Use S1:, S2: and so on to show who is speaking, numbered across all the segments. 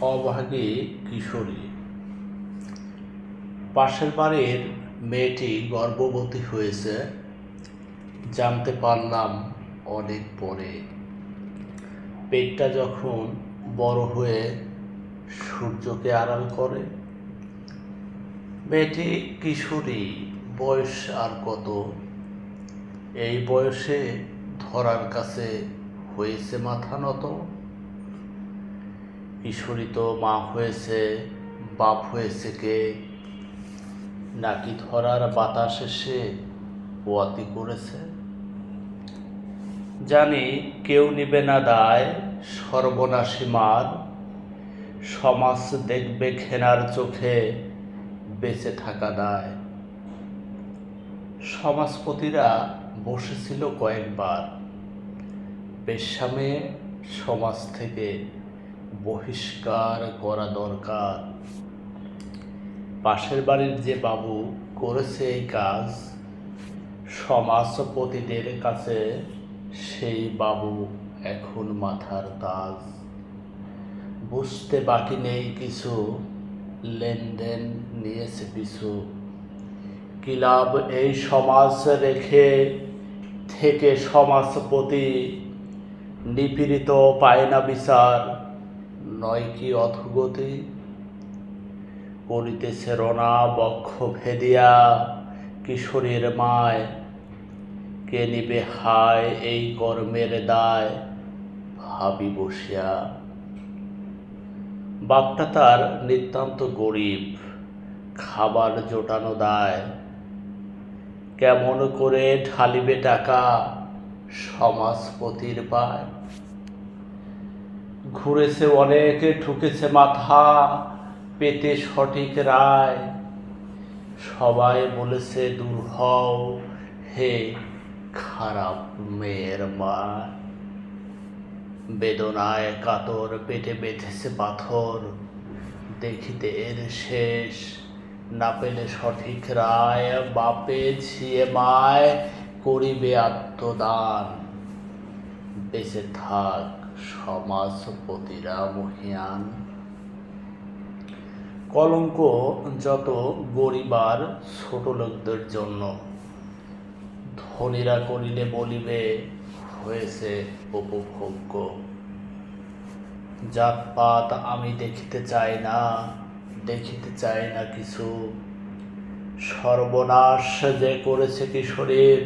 S1: অভাগী কিশোরী। পাশের বাড়ির মেয়েটি গর্ভবতী হয়েছে। জানতে পারলাম অনেক পরে। পেটটা যখন বড় হয়ে সূর্যকে আড়াল করে। মেয়েটি কিশোরী, বয়স আর কত? এই বয়সে ধরার কাছে হয়েছে মাথা নত। কিশোরী মা হয়েছে, বাপ হয়েছে কে? নাকি ধরার বাতাস এসে পোয়াতি করেছে? জানি কেউ নিবে না দায় সর্বনাশী মার। সমাজ দেখবে ঘেনার চোখে বেঁচে থাকা দায়। সমাজপতিরা বসেছিল কয়েকবার। বেশ্যামে সমাজ থেকে বহিষ্কার করা দরকার। পাশের বাড়ির যে বাবু করেছে এই কাজ, সমাজপতিদের কাছে সেই বাবু এখন মাথার তাজ। বুঝতে বাকি নেই কিছু, লেনদেন নিয়েছে পিছু। কি লাভ এই সমাজ রেখে থেকে সমাজপতি নিপীড়িত পায় না বিচার? নয় কি অধগতি করিতেছে রণা বক্ষ ভেদিয়া কিশোরীর মায়। কে নিবে হায় এই কর্মের দায়? ভাবি বসিয়া। বাপটা তার নিতান্ত গরিব, খাবার জোটানো দায়। কেমন করে ঢালিবে টাকা? সমাজপতির পায়। ঘুরেছে অনেকে, ঠুকেছে মাথা, পেতে সঠিক রায়। সবাই বলেছে, দূর হও, হে খারাপ মেয়ের মা। বেদনায় কাতর পেটে বেঁধেছে পাথর। দেখিতে এর শেষ, না পেলে সঠিক রায় বাপে ঝিয়ে মায় করিবে আত্মদান। বেঁচে থাক সমাজপতিরা মহিয়ান। কলঙ্ক যত গরিবার ছোট লোকদের জন্য, ধনীরা করিলে বলিবে, হয়েছে উপভোগ্য। জাতপাত আমি দেখিতে চাই না, দেখিতে চাই না কিছু। সর্বনাশ যে করেছে কিশোরের,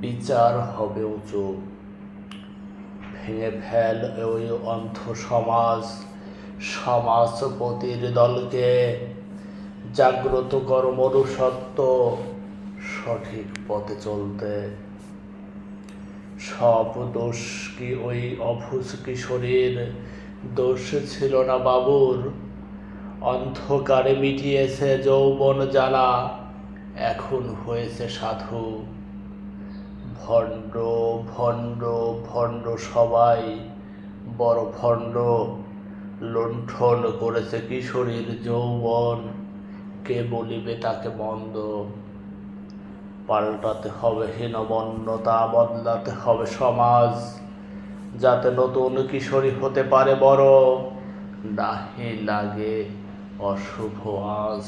S1: বিচার হবে উঁচু। ভেঙে ফেল ওই অন্ধ সমাজ সমাজপতির দলকে। জাগ্রত কর মনুষ্যত্ব, সঠিক পথে চলতে। সব দোষ কি ওই অভুজ কিশোরীর? দোষ ছিল না বাবুর। অন্ধকারে মিটিয়েছে যৌবন জ্বালা, এখন হয়েছে সাধু। ভণ্ড ভণ্ড ভণ্ড সবাই, বড় ভণ্ড। লুণ্ঠন করেছে কিশোরীর যৌবন, কে বলিবে তাকে মন্দ? পাল্টাতে হবে হীনমন্যতা, বদলাতে হবে সমাজ, যাতে নতুন কিশোরী হতে পারে বড়। নাহি লাগে অশুভ আজ